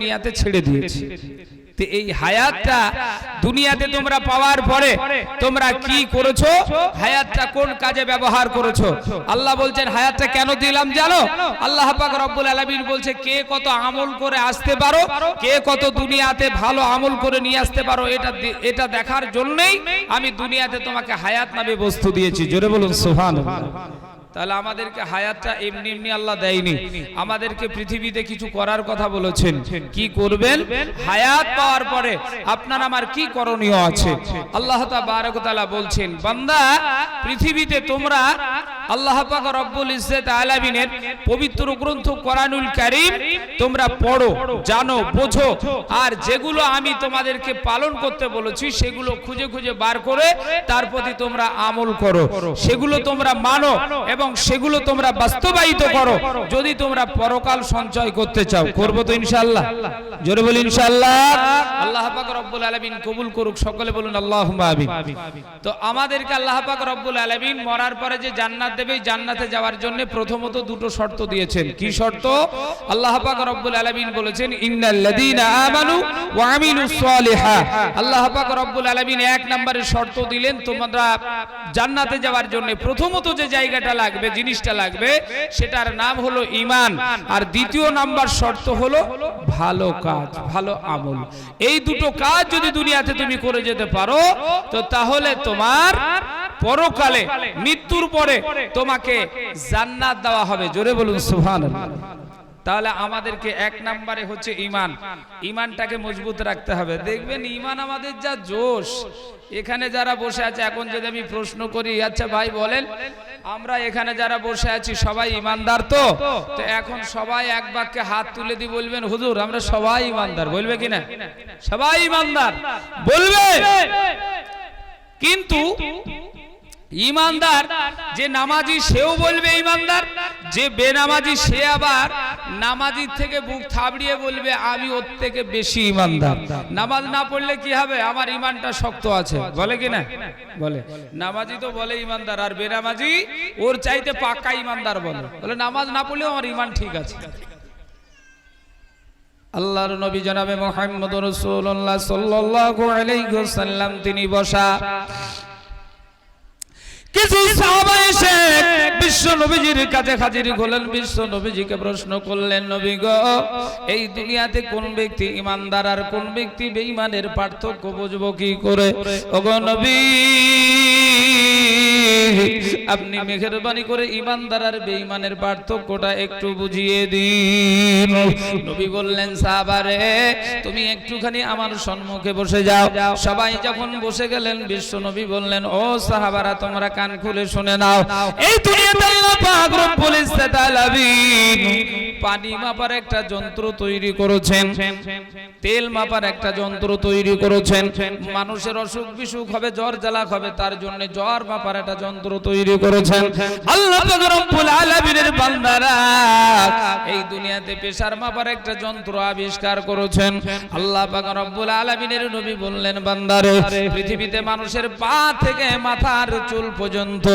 দুনিয়াতে ছেড়ে দিয়েছি। এই হায়াতটা দুনিয়াতে তোমরা পাওয়ার পরে তোমরা কি করেছ? হায়াতটা কোন কাজে ব্যবহার করেছ? আল্লাহ বলছেন, হায়াতটা কেন দিলাম জানো? আল্লাহ পাক রব্বুল আলামিন বলছে, কে কত আমল করে আসতে পারো, কে কত দুনিয়াতে ভালো আমল করে নিয়ে আসতে পারো, এটা এটা দেখার জন্যই আমি দুনিয়াতে তোমাকে হায়াত নামে বস্তু দিয়েছি। জোরে বলুন, সুবহানাল্লাহ। তাহলে আমাদেরকে হায়াতটা এমনি এমনি আল্লাহ দেয়নি। আমাদেরকে পৃথিবীতে কিছু করার কথা বলেছেন। কি করবেন? হায়াত পাওয়ার পরে আপনার আমার কি করণীয় আছে? আল্লাহ তাআলা বলছেন, বান্দা, পৃথিবীতে তোমরা আল্লাহ পাক রব্বুল ইজ্জত আলামিনের পবিত্র গ্রন্থ কোরআনুল কারীম তোমরা পড়ো, জানো, বোঝো। আর যেগুলো আমি তোমাদেরকে পালন করতে বলেছি, সেগুলো খুঁজে খুঁজে বার করে তার প্রতি তোমরা আমল করো। সেগুলো তোমরা মানো এবং সেগুলো তোমরা বাস্তবায়িত করো। যদি তোমরা পরকাল সঞ্চয় করতে চাও, করব তো ইনশাআল্লাহ। জোরে বলি ইনশাআল্লাহ। আল্লাহ পাক রব্বুল আলামিন কবুল করুক, সকলে বলুন আমিন। তো আমাদেরকে আল্লাহ পাক রব্বুল আলামিন মরার পরে যে জান্নাত দেবে জান্নাতে যাওয়ার জন্য প্রথমত দুটো শর্ত দিয়েছেন। কি শর্ত? আল্লাহ পাক রব্বুল আলামিন বলেছেন ইন্নাল্লাযীনা আমানু ওয়া আমিলুস সালিহাত আল্লাহ পাক রব্বুল আলামিন এক নম্বরের শর্ত দিলেন, তোমরা জান্নাতে যাওয়ার জন্য প্রথমত যে জায়গাটা লাগবে, জিনিসটা লাগবে, সেটার নাম হলো ইমান আর দ্বিতীয় নাম্বার শর্ত হলো ভালো কাজ, ভালো আমল। এই দুটো কাজ যদি দুনিয়াতে তুমি করে যেতে পারো, তো তাহলে তোমার পরকালে, মৃত্যুর পরে তোমাকে জান্নাত দেওয়া হবে। জোরে বলুন, সুবহানাল্লাহ। তাহলে আমাদেরকে এক নম্বরে হচ্ছে ইমান ইমানটাকে মজবুত রাখতে হবে। দেখবেন ইমান আমাদের যা জোশ। এখানে যারা বসে আছে, এখন যদি আমি প্রশ্ন করি আচ্ছা ভাই বলেন, আমরা এখানে যারা বসে আছি, সবাই ইমানদার তো? তো এখন সবাই এক বাক্যে হাত তুলে দিয়ে বলবেন, হুজুর, আমরা সবাই ইমানদার বলবে কিনা? সবাই ইমানদার বলবে! কিন্তু ইমানদার যে নামাজি, সেও বলবে ইমানদার যে বেনামাজি, সে আবার নামাজির থেকে বুক থাবড়িয়ে বলবে, আমি ওর থেকে বেশি ইমানদার। নামাজ না পড়লে কি হবে? আমার ইমানটা শক্ত আছে। বলে কি না? বলে। নামাজি তো বলে ইমানদার, আর বেনামাজি ওর চাইতে পাক্কা ইমানদার বলে। বলে, নামাজ না পড়লেও আমার ইমান ঠিক আছে। আল্লাহর নবী জনাবে মোহাম্মদ রাসূলুল্লাহ সাল্লাল্লাহু আলাইহি ওয়াসাল্লাম, তিনি বসা কিছু সাহাবা এসে বিশ্ব নবীজির কাছে হাজির হলেন। বিশ্ব নবীজিকে প্রশ্ন করলেন নবী গো এই দুনিয়াতে কোন ব্যক্তি ইমানদার আর কোন ব্যক্তি বেঈমানের পার্থক্য বুঝব কি করে। ওগো নবী আপনি মেহেরবানি করে ইমানদার আর বেঈমানের পার্থক্যটা একটু বুঝিয়ে দিন। নবী বললেন, সাহাবারে, তুমি একটুখানি আমার সম্মুখে বসে যাও। সবাই যখন বসে গেলেন, বিশ্ব নবী বললেন, ও সাহাবারা, তোমরা কান খুলে শুনে নাও। এই দুনিয়াতে আল্লাহ পাক রব্বুল ইজ্জত আলামিন পানি মাপার একটা যন্ত্র তৈরি করেছেন। তেল মাপার একটা যন্ত্র তৈরি করেছেন। মানুষের অসুখ বিসুখ হবে জ্বর জ্বালা হবে, তার জন্য জ্বর মাপার একটা যন্ত্র তৈরি করেছেন। আল্লাহ রব্বুল আলামিনের বান্দারা এই দুনিয়াতে প্রেসার মাপার একটা যন্ত্র আবিষ্কার করেছেন। আল্লাহ পাক রব্বুল আলামিনের নবী বললেন, বান্দারে, পৃথিবীতে মানুষের পা থেকে মাথার চুল পর্যন্ত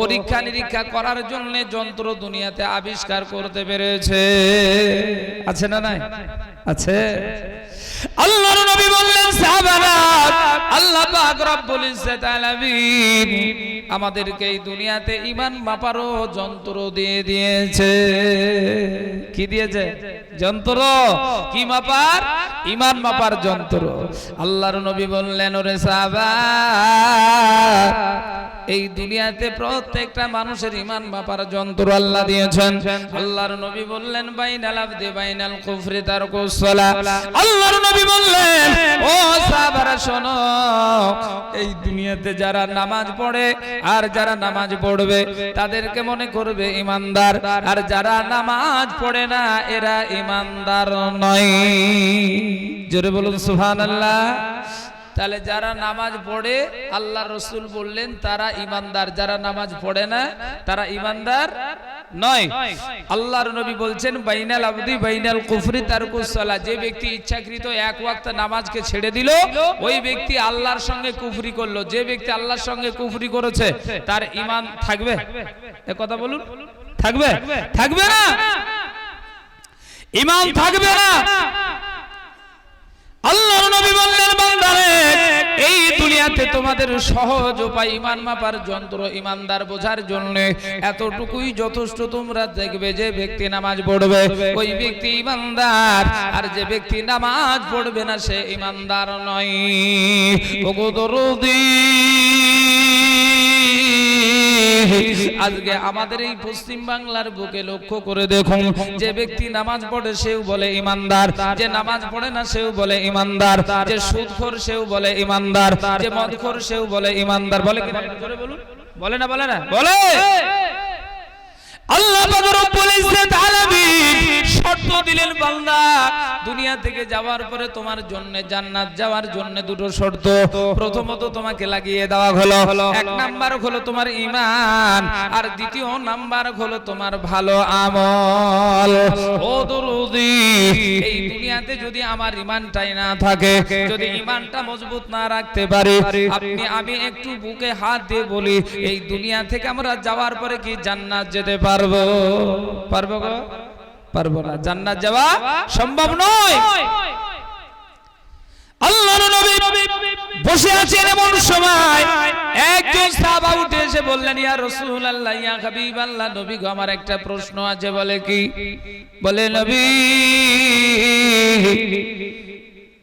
পরীক্ষা নিরীক্ষা করার জন্য যন্ত্র দুনিয়াতে আবিষ্কার করতে পেরেছে। আছে না নাই? আছে। আল্লাহর নবী বললেন, সাহাবারা, আল্লাহ পাক রব্বুল ইজ্জত আলামিন আমাদেরকে এই দুনিয়াতে ঈমান মাপারও যন্ত্র দিয়ে দিয়েছে। কি দিয়েছে? যন্ত্র। কি মাপার? ঈমান মাপার যন্ত্র। আল্লাহর নবী বললেন, ওরে সাহাবা, এই দুনিয়াতে প্রত্যেকটা মানুষের ইমান মাপার যন্ত্র আল্লাহ দিয়েছেন। আল্লাহর নবী বললেন, বাইনাল আবদি বাইনাল কুফরি তার কুসলা আল্লাহর নবী বললেন, ও সাহাবারা, শোনো, এই দুনিয়াতে যারা নামাজ পড়ে আর যারা নামাজ পড়বে, তাদেরকে মনে করবে ইমানদার আর যারা নামাজ পড়ে না, এরা ইমানদার নয়। জোরে বলুন, সুবহানাল্লাহ। তাহলে যারা নামাজ পড়ে, আল্লাহ রসুল বললেন, তারা ইমানদার। যারা নামাজ পড়ে না, তারা ইমানদার নয়। আল্লাহর নবী বলছেন, বাইনাল আবদি, বাইনাল কুফরি তারকুসলা যে ব্যক্তি ইচ্ছাকৃত এক ওয়াক্ত নামাজকে ছেড়ে দিল, ওই ব্যক্তি আল্লাহর সঙ্গে কুফরি করল। যে ব্যক্তি আল্লাহর সঙ্গে কুফরি করেছে, তার ইমান থাকবে। এ কথা বলুন। থাকবে? থাকবে না? ইমান থাকবে না? আমাদের সহজ উপায় ইমান মাপার যন্ত্র ইমানদার বোঝার জন্য এতটুকুই যথেষ্ট তোমরা দেখবে যে ব্যক্তি নামাজ পড়বে। ওই ব্যক্তি ইমানদার, আর যে ব্যক্তি নামাজ পড়বে না সে ইমানদার নয়। ওগো দরদি। আজকে আমাদের এই পশ্চিম বাংলার বুকে লক্ষ্য করে দেখুন যে ব্যক্তি নামাজ পড়ে সেও বলে ইমানদার যে নামাজ পড়ে না সেও বলে ইমানদার যে সুদখোর সেও বলে ইমানদার যে মদখোর সেও বলে ইমানদার বলে বলুন। বলে না বলে না? বলে! আল্লাহ পাক রব্বুল ইজ্জত আলামিন শর্ত দিলেন বান্দা দুনিয়া থেকে যাওয়ার পরে তোমার জন্য জান্নাত যাওয়ার জন্য দুটো শর্ত। প্রথমত তোমাকে লাগিয়ে দেওয়া হলো। এক নাম্বার হলো তোমার ঈমান আর দ্বিতীয় নাম্বার হলো তোমার ভালো আমল। ও দরুদি এই দুনিয়াতে যদি আমার ঈমানটাই না থাকে যদি ঈমানটা মজবুত না রাখতে পারি আপনি আমি একটু বুকে হাত দিয়ে বলি এই দুনিয়া থেকে আমরা যাওয়ার পরে কি জান্নাত যেতে পারব? পারব? গো? পারব না। জান্নাত যাওয়া সম্ভব নয়। আল্লাহর নবী বসে আছেন এমন সময়। একজন সাহাবা উঠে এসে বললেন, ইয়া রাসূলুল্লাহ, ইয়া হাবিবাল্লাহ। নবী গো, আমার একটা প্রশ্ন আছে, বলে কি? বলে, নবী,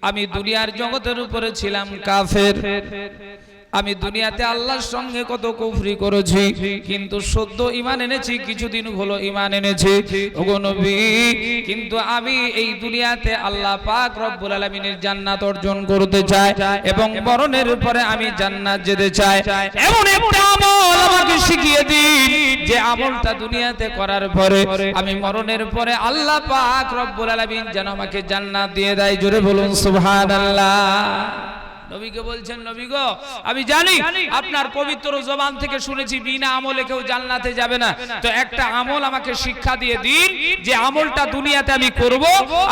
আমি দুনিয়ার জগতের উপরে ছিলাম কাফের। আমি দুনিয়াতে আল্লাহর সঙ্গে কত কুফরি করেছি, কিন্তু সদ্য ইমান এনেছি, কিছুদিন হলো ইমান এনেছি। নবী, কিন্তু আমি এই দুনিয়াতে আল্লাহ পাক রব্বুল আলামিনের জান্নাত অর্জন করতে চাই এবং মরণের পরে আমি জান্নাত যেতে চাই। এমন একটা আমল আমাকে শিখিয়ে দিন, যে আমলটা দুনিয়াতে করার পরে আমি মরণের পরে আল্লাহ পাক রব্বুল আলামিন যেন আমাকে জান্নাত দিয়ে দেয়। জোরে বলুন, সুবহানাল্লাহ। নবীকে বলছেন নবী গো আমি জানি আপনার পবিত্র জবান থেকে শুনেছি বিনা আমলে কেউ জান্নাতে যাবে না। তো একটা আমল আমাকে শিক্ষা দিয়ে দিন যে আমলটা দুনিয়াতে আমি করব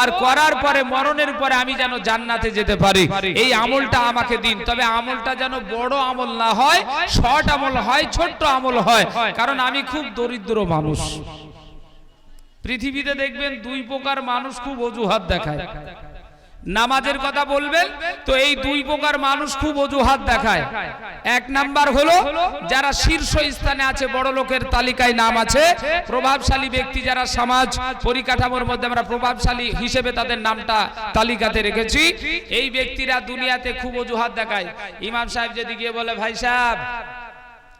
আর করার পরে মরণের পরে আমি যেন জান্নাতে যেতে পারি। এই আমলটা আমাকে দিন। তবে আমলটা যেন বড় আমল না হয় শর্ট আমল হয় ছোট্ট আমল হয়। কারণ আমি খুব দরিদ্র মানুষ। পৃথিবীতে দেখবেন দুই প্রকার মানুষ খুব অজুহাত দেখায়। নামাজের কথা বলবেন? তো এই দুই প্রকার মানুষ খুব অজুহাত দেখায়। এক নাম্বার হলো, যারা শীর্ষ স্থানে আছে, বড় লোকের তালিকায় নাম আছে। প্রভাবশালী ব্যক্তি যারা সমাজ পরিকাঠামোর মধ্যে আমরা প্রভাবশালী হিসেবে তাদের নামটা তালিকাতে রেখেছি। এই ব্যক্তিরা দুনিয়াতে খুব অজুহাত দেখায়। ইমাম সাহেব যদি গিয়ে বলে, ভাই সাহেব,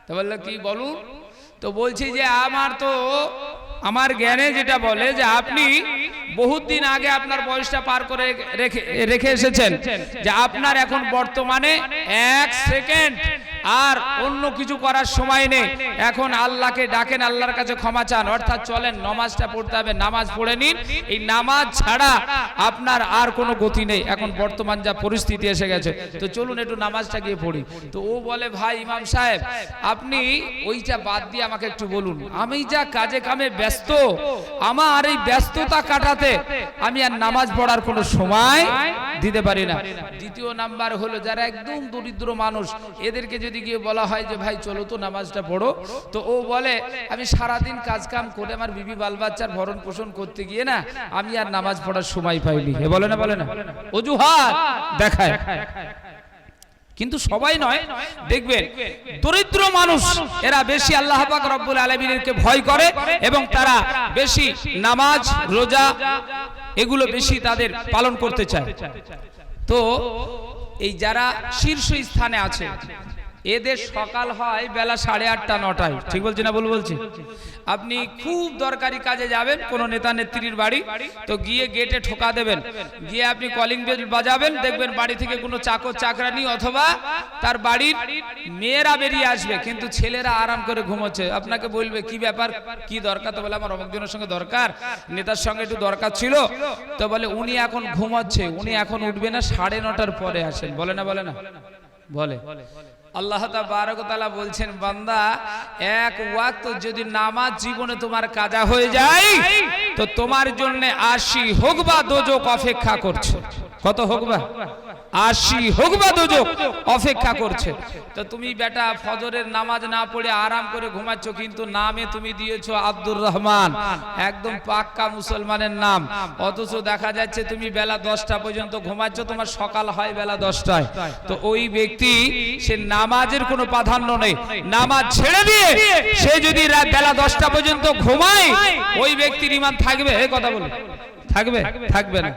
তো বলল, কি বলুন? তো বলছি যে, আমার তো আমার জ্ঞানে যেটা বলে যে আপনি বহুত দিন আগে আপনার বয়সটা পার করে রেখে রেখে এসেছেন, যে আপনার এখন বর্তমানে এক সেকেন্ড আর অন্য কিছু করার সময় নেই। এখন আল্লাহকে ডাকেন, আল্লাহর কাছে ক্ষমা চান। অর্থাৎ চলেন, নামাজটা পড়তে হবে, নামাজ পড়ে নিন। এই নামাজ ছাড়া আপনার আর কোনো গতি নেই। এখন বর্তমান যা পরিস্থিতি এসে গেছে। তো চলুন একটু নামাজটা গিয়ে পড়ি। তো ও বলে, ভাই, ইমাম সাহেব, আপনি ওইটা বাদ দিয়ে আমাকে একটু বলুন। আমি যা কাজে কামে ব্যস্ত, আমার এই ব্যস্ততা কাটাতে আমি আর নামাজ পড়ার কোনো সময় দিতে পারি না। দ্বিতীয় নাম্বার হলো, যারা একদম দরিদ্র মানুষ, এদেরকে যদি গিয়ে বলা হয় যে, ভাই, চলো তো নামাজটা পড়ো। তো ও বলে, আমি সারাদিন কাজ কাম করে আমার বিবি বাল বাচ্চার ভরণ পোষণ করতে গিয়ে না, আমি আর নামাজ পড়ার সময় পাইনি। এ বলে না বলে না? অজুহাত দেখায়। কিন্তু সবাই নয়, দেখবেন, দরিদ্র মানুষ, এরা বেশি আল্লাহ পাক রব্বুল আলামিনকে ভয় করে এবং তারা বেশি নামাজ, রোজা, এগুলো বেশি তাদের পালন করতে চায়। তো এই যারা শীর্ষ স্থানে আছে এদের সকাল হয় বেলা সাড়ে আটটা, নটায়। ঠিক বলছি না বল বলছি? আপনি খুব দরকারি কাজে যাবেন, কোন নেতা নেত্রীর বাড়ি, তো গিয়ে গেটে ঠোকা দেবেন। গিয়ে আপনি কলিং বেল বাজাবেন, দেখবেন বাড়ি থেকে কোনো চাকর, চাকরানি অথবা তার বাড়ির মেয়েরা বেরিয়ে আসবে, কিন্তু ছেলেরা আরাম করে ঘুমোচ্ছে। আপনাকে বলবে, কি ব্যাপার? কি দরকার? তো বলে, আমার অমুকজনের সঙ্গে দরকার। নেতার সঙ্গে একটু দরকার ছিল। তো বলে, উনি এখন ঘুমাচ্ছে, উনি এখন উঠবে না, সাড়ে নটার পরে আসেন। বলে না বলে না? বলে। আল্লাহ বারকতালা বলছেন, বান্দা, এক ওয়াক্ত যদি নামাজ জীবনে তোমার কাজা হয়ে যায়, তো তোমার জন্য আশি হোক বা দোজক অপেক্ষা করছ। কত হোক বা? আশি হোক বা দুজক অপেক্ষা করছে। তো তুমি বেটা ফজরের নামাজ না পড়ে আরাম করে ঘুমাচ্ছ কিন্তু নামে তুমি দিয়েছ আব্দুর রহমান। একদম পাক্কা মুসলমানের নাম। অথচ দেখা যাচ্ছে তুমি বেলা দশটা পর্যন্ত ঘুমাচ্ছ তোমার সকাল হয় বেলা দশটায়। তো ওই ব্যক্তি সে নামাজের কোনো প্রাধান্য নেই। নামাজ ছেড়ে দিয়ে সে যদি বেলা দশটা পর্যন্ত ঘুমায় ওই ব্যক্তির ইমান থাকবে কথা বলে। থাকবে? থাকবে না।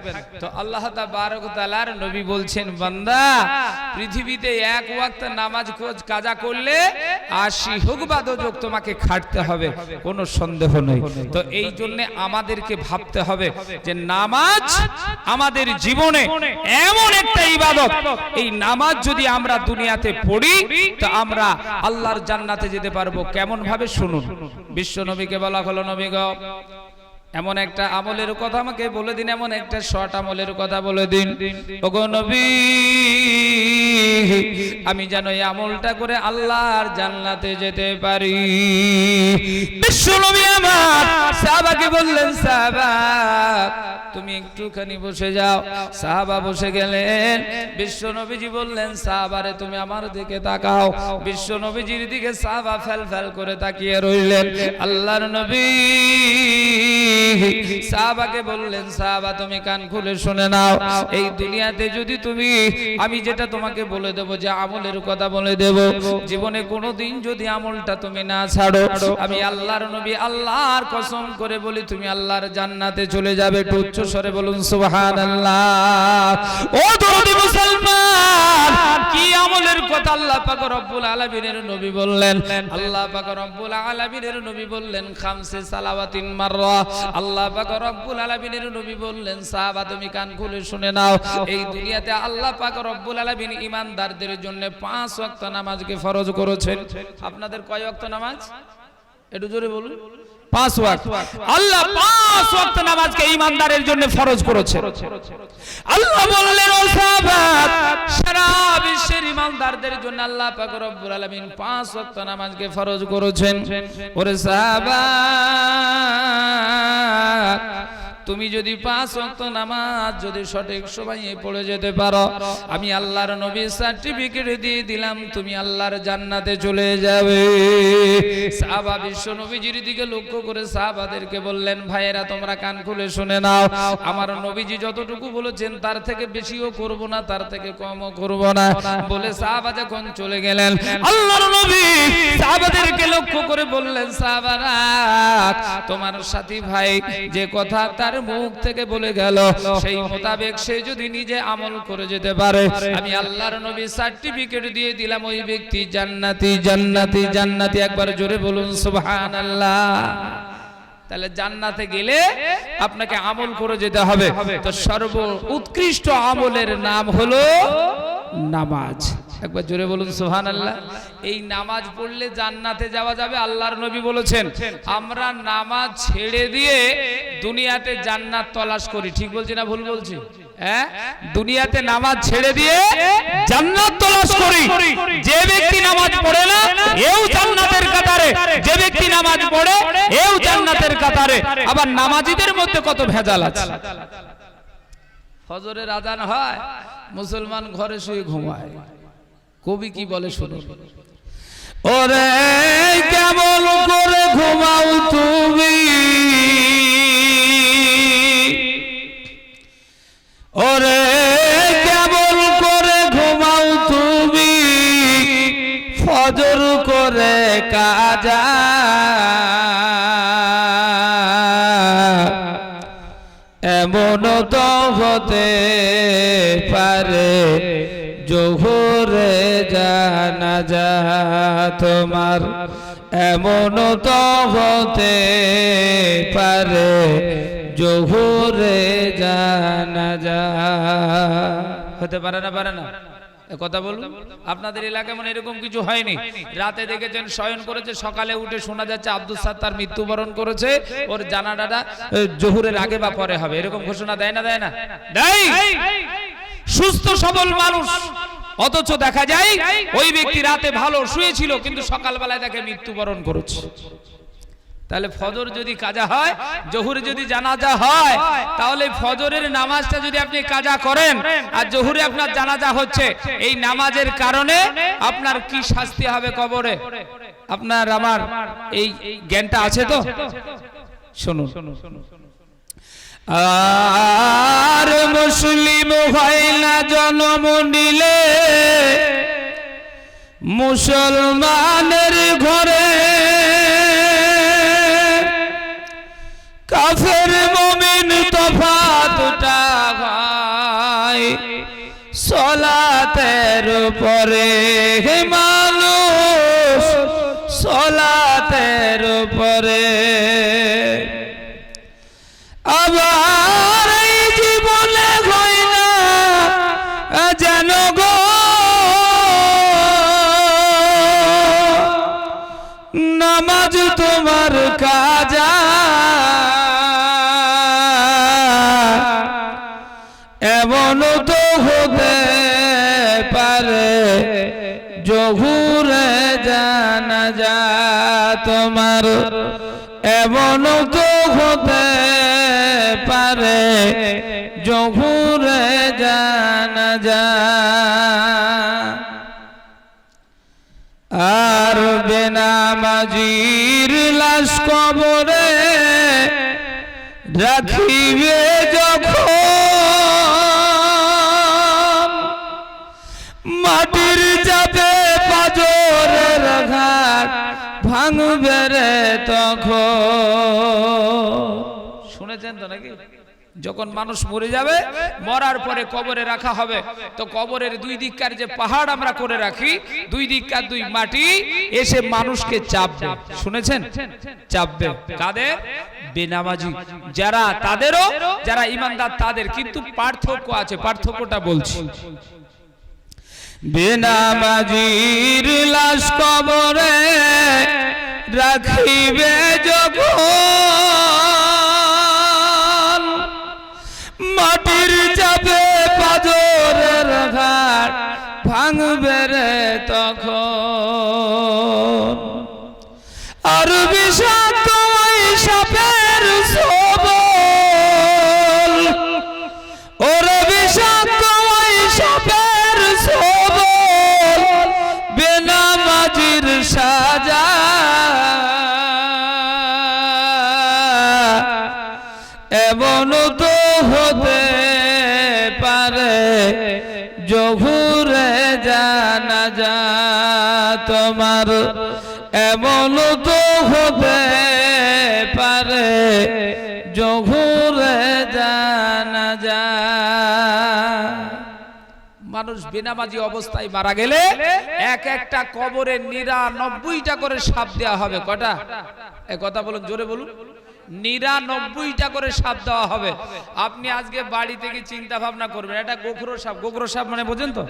তো আল্লাহ বারক তালার নবী বলছেন বান্দা পৃথিবীতে এক ওয়াক্ত নামাজ খোঁজ কাজা করলে আশি হোক বা দোজক তোমাকে খাটতে হবে কোনো সন্দেহ নেই। তো এই জন্য আমাদেরকে ভাবতে হবে যে নামাজ আমাদের জীবনে এমন একটা ইবাদত। এই নামাজ যদি আমরা দুনিয়াতে পড়ি তো আমরা আল্লাহর জান্নাতে যেতে পারব। কেমন ভাবে শুনুন। বিশ্ব নবীকে বলা হলো নবী গো এমন একটা আমলের কথা আমাকে বলে দিন, এমন একটা শর্ট আমলের কথা বলে দিন। ওগো নবী, আমি যেন এই আমলটা করে আল্লাহর জান্নাতে যেতে পারি। আমার, সাহাবাকে বললেন, সাহাবা, তুমি একটুখানি বসে যাও। সাহাবা বসে গেলেন। বিশ্ব নবীজি বললেন সাহাবারে তুমি আমার দিকে তাকাও। বিশ্ব নবীজির দিকে সাহাবা ফেল ফেল করে তাকিয়ে রইলেন। আল্লাহর নবী সাহাবাকে বললেন, সাহাবা, তুমি কান খুলে শুনে নাও। এই দুনিয়াতে যদি তুমি, আমি যেটা তোমাকে বলে দেব, যে আমলের কথা বলে দেব, জীবনে কোনোদিন যদি আমলটা তুমি না ছাড়ো, আমি আল্লাহর নবী আল্লাহর কসম করে বলি, তুমি আল্লাহর জান্নাতে চলে যাবে। উচ্চ স্বরে বলুন, সুবহানাল্লাহ। ও দরদি মুসলমান, কি আমলের কথা আল্লাহ পাক রব্বুল আলামিনের নবী বললেন? আল্লাহ পাক রব্বুল আলামিনের নবী বললেন, খামসে সালাওয়াতিন মাররা। আল্লাহ পাক রব্বুল আলামিনের নবী বললেন, সাহাবা, তুমি কান খুলে শুনে নাও। এই দুনিয়াতে আল্লাহ পাক রব্বুল আলামিন ইমানদারদের জন্য পাঁচ ওয়াক্ত নামাজকে ফরজ করেছেন। আপনাদের কয় ওয়াক্ত নামাজ? একটু জোরে বলুন। পাঁচ আল্লাহ পাঁচ ওয়াক্ত নামাজকে জন্য ফরজ করেছে। আল্লাহ বললেন, ও সাহাবা সারা জন্য আল্লাহ পাক পাঁচ ওয়াক্ত ফরজ করেছেন। তুমি যদি পাঁচ ওয়াক্ত নামাজ, যদি সঠিক সময়ে পড়ে যেতে পারো, আমি আল্লাহর নবীর সার্টিফিকেট দিয়ে দিলাম, তুমি আল্লাহর জান্নাতে চলে যাবে। সাহাবা বিশ্ব নবীজির দিকে লক্ষ্য করে সাহাবাদেরকে বললেন, ভাইয়েরা, তোমরা কান খুলে শুনে নাও। আমার নবীজি যতটুকু বলেছেন, তার থেকে বেশিও করব না, তার থেকে কমও করব না। বলে সাহাবা যখন চলে গেলেন, আল্লাহর নবী সাহাবাদেরকে লক্ষ্য করে বললেন, সাহাবারা, তোমার সাথী ভাই যে কথা তার মুখ থেকে বলে গেল, সেই মোতাবেক সে যদি নিজে আমল করে যেতে পারে, আমি আল্লাহর নবী সার্টিফিকেট দিয়ে দিলাম ওই ব্যক্তি জান্নাতি জান্নাতি জান্নাতি। একবার জোরে বলুন তাহলে জান্নাতে গেলে আপনাকে আমল করে যেতে হবে। তো সর্ব উৎকৃষ্ট আমলের নাম হলো নামাজ। একবার জোরে বলুন সোহান আল্লাহ এই নামাজ পড়লে জান্নাতে যাওয়া যাবে, আল্লাহর নবী বলেছেন, আমরা নামাজ ছেড়ে দিয়ে দুনিয়াতে জান্নাত তলাশ করি। ঠিক বলছি না ভুল বলছি? হ্যাঁ? দুনিয়াতে নামাজ ছেড়ে দিয়ে জান্নাত তলাশ করি। যে ব্যক্তি নামাজ পড়ে না, এও জান্নাতের কাতারে। যে ব্যক্তি নামাজ পড়ে, এও জান্নাতের কাতারে। আবার নামাজিদের মধ্যে কত ভেজাল আছে। ফজরের হয়, মুসলমান ঘরে শুয়ে ঘুমায়। কবি কি বলে শুনুন? ওরে কেবল করে ঘুমাও তুমি? ওরে কেবল করে ঘুমাও তুমি? ফজর করে কাজা। এমন তো হতে পারে জোহরে জানা যা তোমার এমন তো হতে পারে জোহরে জানা যা হতে পারে না পারে না? কথা বলুন, আপনাদের এলাকায় মনে এরকম কিছু হয়নি। রাতে দেখেছেন শয়ন করেছে, সকালে উঠে শোনা যাচ্ছে আব্দুল সাত্তার মৃত্যুবরণ করেছে। ওর জানাডাটা জহুরের আগে বা পরে হবে। এরকম ঘোষণা দেয় না দেয় না? দেয়! সুস্থ সবল মানুষ। অথচ দেখা যায়, ওই ব্যক্তি রাতে ভালো শুয়েছিল, কিন্তু সকালবেলায় তাকে মৃত্যুবরণ করেছে। তাহলে ফজর যদি কাজা হয়, জহুরে যদি জানাজা হয়, তাহলে ফজরের নামাজটা যদি আপনি কাজা করেন, আর জহুরে আপনার জানাজা হচ্ছে, এই নামাজের কারণে আপনার কি শাস্তি হবে কবরে? আপনার, আমার এই জ্ঞানটা আছে তো? শুনুন। শুনুন আর মুসলিম হয় না জন্ম নিলে। মুসলমানের ঘরে কাফের মমিন তফাতটা ভাই সলাতের পরে হে তোমার এমন তো হতে পারে জহুরে জানা যা। আর বেনামাজির লাশ কবরে রাখিবে যখন রে তখন। শুনেছেন তো নাকি? যখন মানুষ মরে যাবে, মরার পরে কবরে রাখা হবে। তো কবরের দুই দিককার যে পাহাড় আমরা করে রাখি, দুই দিককার দুই মাটি, এসে মানুষকে চাপবে। শুনেছেন? চাপবে। কাদের? বেনামাজি। যারা তাদেরও, যারা ইমানদার তাদের। কিন্তু পার্থক্য আছে, পার্থক্যটা বলছি। বেনামাজির লাশ কবরে রাখিবে যখন মাটির যাবে তোমার এমন তো হতে পারে, জহুরে জানা যা। মানুষ বেনামাজি অবস্থায় মারা গেলে এক একটা কবরে নিরানব্বইটা করে সাপ দেওয়া হবে, কটা? এ কথা বলুন, জোরে বলুন। নিরানব্বইটা করে সাপ দেওয়া হবে। আপনি আজকে বাড়ি থেকে চিন্তা ভাবনা করবেন, এটা গোখরো সাপ। গোখরো সাপ মানে বোঝেন তো?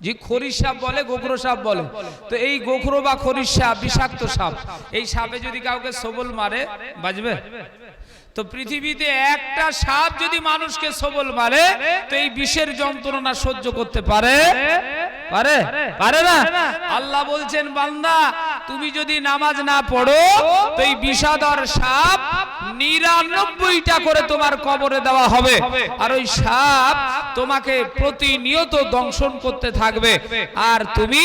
জি খরিস সাপ বলে, গোখরো সাপ বলে। তো এই গোখরো বা খরিস সাপ, বিষাক্ত সাপ, এই সাপে যদি কাউকে সবল মারে, বাজবে? তো পৃথিবীতে একটা সাপ যদি মানুষকে সবল মারে, তো এই বিষের যন্ত্রণা সহ্য করতে পারে পারে? পারে? না? আল্লাহ বলছেন বান্দা তুমি যদি নামাজ না পড়ো তো এই বিষাদর সাপ নিরানব্বইটা করে তোমার কবরে দেওয়া হবে। আর ওই সাপ তোমাকে প্রতিনিয়ত দংশন করতে থাকবে। আর তুমি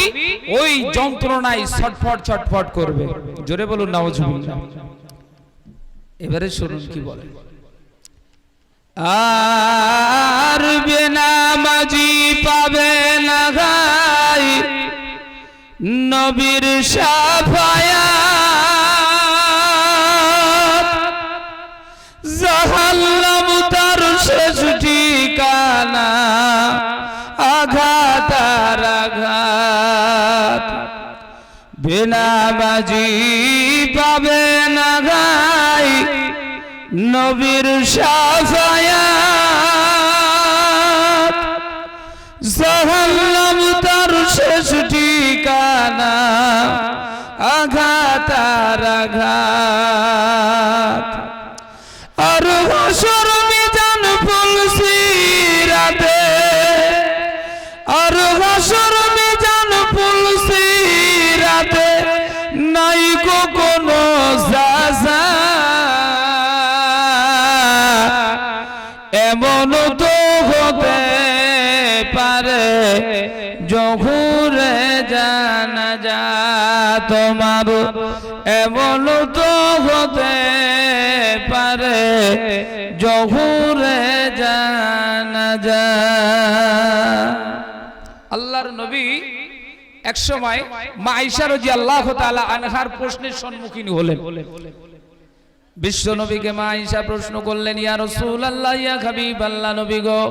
ওই যন্ত্রণায় ছটফট ছটফট করবে। জোরে বলুন নাওজুবিল্লাহ এবারে শুনুন কি বলে। আর বেনামাজি পাবে না গাই নবীর সাফায়া জাহাল্লাম তার শেষ ঠিকানা। আঘাত আর আঘাত। বেনামাজি পাবে না গাই নবীর সাফায়াত এমন তো হতে পারে, জহুরে জানা যা আল্লাহর নবী এক সময় মা আয়েশা আল্লাহ তাআলা আনহার প্রশ্নের সম্মুখীন হলেন। বিশ্ব নবীকে মা আয়েশা প্রশ্ন করলেন, ইয়া রাসূলুল্লাহ, ইয়া হাবিবাল্লাহ নবী গো।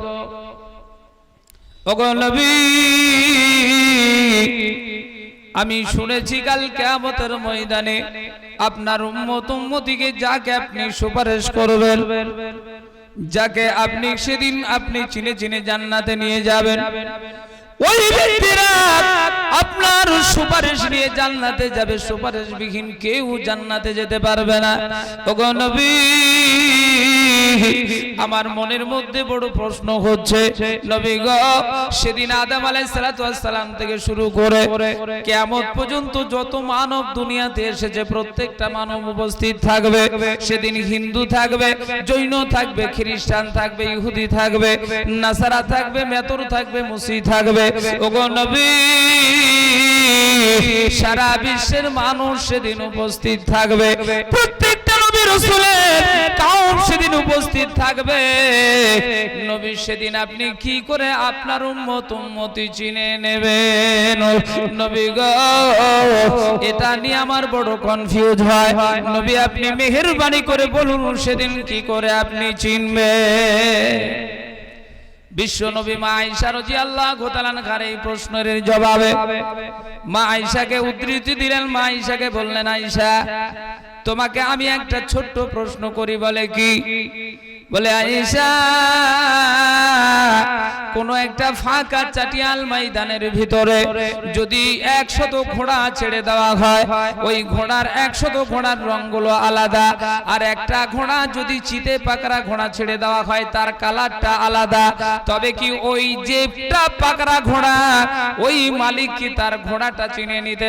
ওগো নবী আমি শুনেছি কাল কেমতের ময়দানে আপনার উম্মত উম্মতিকে যাকে আপনি সুপারিশ করবেন, যাকে আপনি সেদিন আপনি চিনে চিনে জান্নাতে নিয়ে যাবেন ওই ব্যক্তিরা আপনার সুপারিশ নিয়ে জান্নাতে যাবে সুপারিশ বিহীন কেউ জান্নাতে যেতে পারবে না। নবী, আমার মনের মধ্যে বড় প্রশ্ন হচ্ছে, নবী গো, সেদিন আদম আলাইহিস সালাতু থেকে শুরু করে কিয়ামত পর্যন্ত যত মানব দুনিয়াতে এসেছে, প্রত্যেকটা মানব উপস্থিত থাকবে। সেদিন হিন্দু থাকবে, জৈন থাকবে, খ্রিস্টান থাকবে, ইহুদি থাকবে, নাসারা থাকবে, মেতর থাকবে, মুসি থাকবে। ওগো নবী সারা বিশ্বের মানুষ সেদিন উপস্থিত থাকবে। প্রত্যেকটা নবী রসুলের কাউম সেদিন উপস্থিত থাকবে। নবী সেদিন আপনি কি করে আপনার উম্মত উম্মতি চিনে নেবেন? নবী গো এটা নিয়ে আমার বড় কনফিউজ হয়। নবী আপনি মেহেরবানি করে বলুন সেদিন কি করে আপনি চিনবেন? বিশ্ব নবী মা আয়েশা রাদিয়াল্লাহু আল্লাহ গোতালান খার এই প্রশ্নের জবাবে মা আইসাকে উদ্ধৃতি দিলেন। মা আইসাকে বললেন আইসা তোমাকে আমি একটা ছোট্ট প্রশ্ন করি, বলে কি? বলে, আয়েশা, কোন একটা ফাঁকা চাটিয়াল ময়দানের ভিতরে যদি একশত ঘোড়া ছেড়ে দেওয়া হয়, ওই ঘোড়ার একশত ঘোড়ার রংগুলো আলাদা। আর একটা ঘোড়া যদি চিতে পাকড়া ঘোড়া ছেড়ে দেওয়া হয়, তার কালারটা আলাদা। তবে কি ওই যেটা পাকড়া ঘোড়া, ওই মালিক কি তার ঘোড়াটা চিনে নিতে